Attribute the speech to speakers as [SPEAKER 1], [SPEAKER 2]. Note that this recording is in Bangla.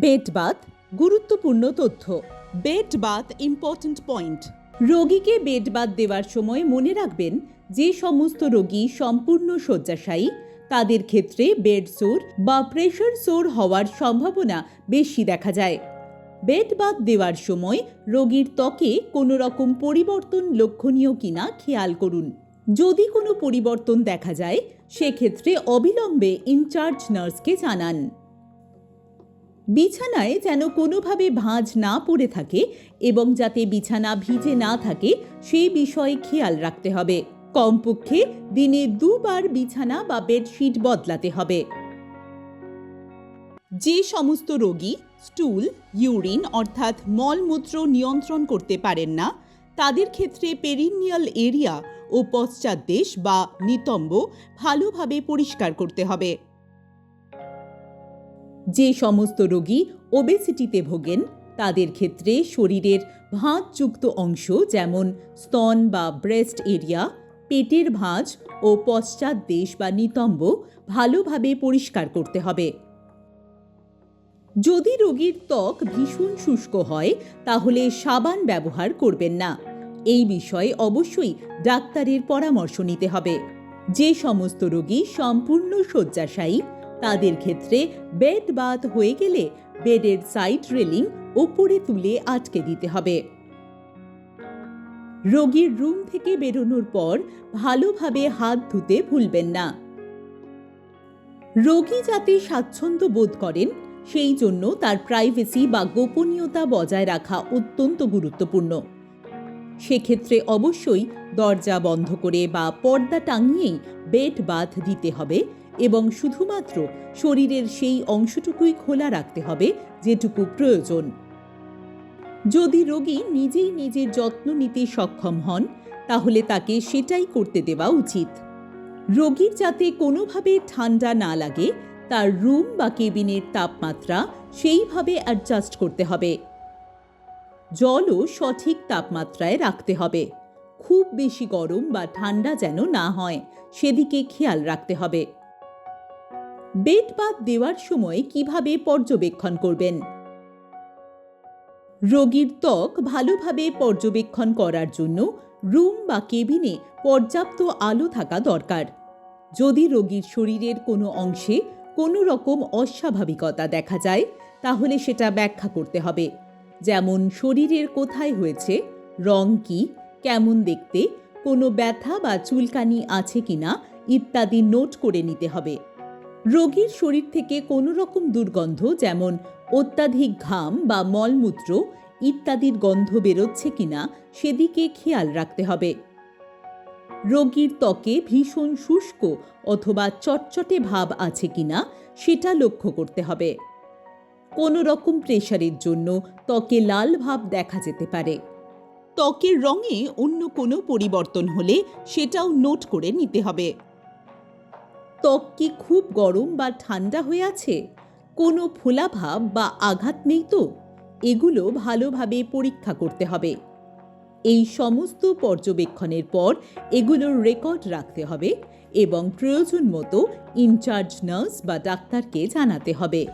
[SPEAKER 1] বেড বাথ গুরুত্বপূর্ণ তথ্য।
[SPEAKER 2] Bed bath important point.
[SPEAKER 1] রোগীকে বেড বাথ দেওয়ার সময় মনে রাখবেন, যে সমস্ত রোগী সম্পূর্ণ শয্যাশায়ী, তাদের ক্ষেত্রে বেড সোর বা প্রেশার সোর হওয়ার সম্ভাবনা বেশি দেখা যায়। বেড বাথ দেওয়ার সময় রোগীর ত্বকে কোনো রকম পরিবর্তন লক্ষণীয় কিনা খেয়াল করুন। যদি কোনো পরিবর্তন দেখা যায়, সেক্ষেত্রে অবিলম্বে ইনচার্জ নার্সকে জানান। বিছানায় যেন কোনোভাবে ভাঁজ না পড়ে থাকে এবং যাতে বিছানা ভিজে না থাকে সেই বিষয়ে খেয়াল রাখতে হবে। কমপক্ষে দিনে দুবার বিছানা বা বেডশিট বদলাতে হবে।
[SPEAKER 2] যে সমস্ত রোগী স্টুল, ইউরিন অর্থাৎ মলমূত্র নিয়ন্ত্রণ করতে পারেন না, তাদের ক্ষেত্রে পেরিনিয়াল এরিয়া ও পশ্চাৎদেশ বা নিতম্ব ভালোভাবে পরিষ্কার করতে হবে।
[SPEAKER 1] যে সমস্ত রোগী ওবেসিটিতে ভোগেন, তাদের ক্ষেত্রে শরীরের ভাঁজযুক্ত অংশ যেমন স্তন বা ব্রেস্ট এরিয়া পেটের ভাঁজ ও পশ্চাৎ দেশ বা নিতম্ব ভালোভাবে পরিষ্কার করতে হবে। যদি রোগীর ত্বক ভীষণ শুষ্ক হয়, তাহলে সাবান ব্যবহার করবেন না। এই বিষয়ে অবশ্যই ডাক্তারের পরামর্শ নিতে হবে। যে সমস্ত রোগী সম্পূর্ণ শয্যাশায়ী তাদের ক্ষেত্রে বেড বাথ হয়ে গেলে বেডের সাইড রেলিং ওপরে তুলে আটকে দিতে হবে। রোগীর রুম থেকে বেরোনোর পর ভালোভাবে হাত ধুতে ভুলবেন না। রোগী যাতে স্বাচ্ছন্দ্য বোধ করেন, সেই জন্য তার প্রাইভেসি বা গোপনীয়তা বজায় রাখা অত্যন্ত গুরুত্বপূর্ণ। সেক্ষেত্রে অবশ্যই দরজা বন্ধ করে বা পর্দা টাঙিয়েই বেড বাথ দিতে হবে এবং শুধুমাত্র শরীরের সেই অংশটুকুই খোলা রাখতে হবে যেটুকু প্রয়োজন। যদি রোগী নিজেই নিজের যত্ন নিতে সক্ষম হন, তাহলে তাকে সেটাই করতে দেওয়া উচিত। রোগীর যাতে কোনোভাবে ঠান্ডা না লাগে, তার রুম বা কেবিনের তাপমাত্রা সেইভাবে অ্যাডজাস্ট করতে হবে। জলও সঠিক তাপমাত্রায় রাখতে হবে। খুব বেশি গরম বা ঠান্ডা যেন না হয়, সেদিকে খেয়াল রাখতে হবে। বেড বাথ দেওয়ার সময় কীভাবে পর্যবেক্ষণ করবেন? রোগীর ত্বক ভালোভাবে পর্যবেক্ষণ করার জন্য রুম বা কেবিনে পর্যাপ্ত আলো থাকা দরকার। যদি রোগীর শরীরের কোনো অংশে কোনো রকম অস্বাভাবিকতা দেখা যায়, তাহলে সেটা ব্যাখ্যা করতে হবে। যেমন, শরীরের কোথায় হয়েছে, রং কি, কেমন দেখতে, কোনো ব্যথা বা চুলকানি আছে কিনা ইত্যাদি নোট করে নিতে হবে। রোগীর শরীর থেকে কোনো রকম দুর্গন্ধ, যেমন অত্যাধিক ঘাম বা মলমূত্র ইত্যাদির গন্ধ বেরোচ্ছে কিনা, সেদিকে খেয়াল রাখতে হবে। রোগীর ত্বকে ভীষণ শুষ্ক অথবা চটচটে ভাব আছে কিনা, সেটা লক্ষ্য করতে হবে। কোনো রকম প্রেশারের জন্য ত্বকে লাল ভাব দেখা যেতে পারে।
[SPEAKER 2] ত্বকের রঙে অন্য কোনো পরিবর্তন হলে সেটাও নোট করে নিতে হবে।
[SPEAKER 1] ত্বক কি খুব গরম বা ঠান্ডা হয়ে আছে? কোনো ফোলাভাব বা আঘাত নেই তো? এগুলো ভালোভাবে পরীক্ষা করতে হবে। এই সমস্ত পর্যবেক্ষণের পর এগুলোর রেকর্ড রাখতে হবে এবং প্রয়োজন মতো ইনচার্জ নার্স বা ডাক্তারকে জানাতে হবে।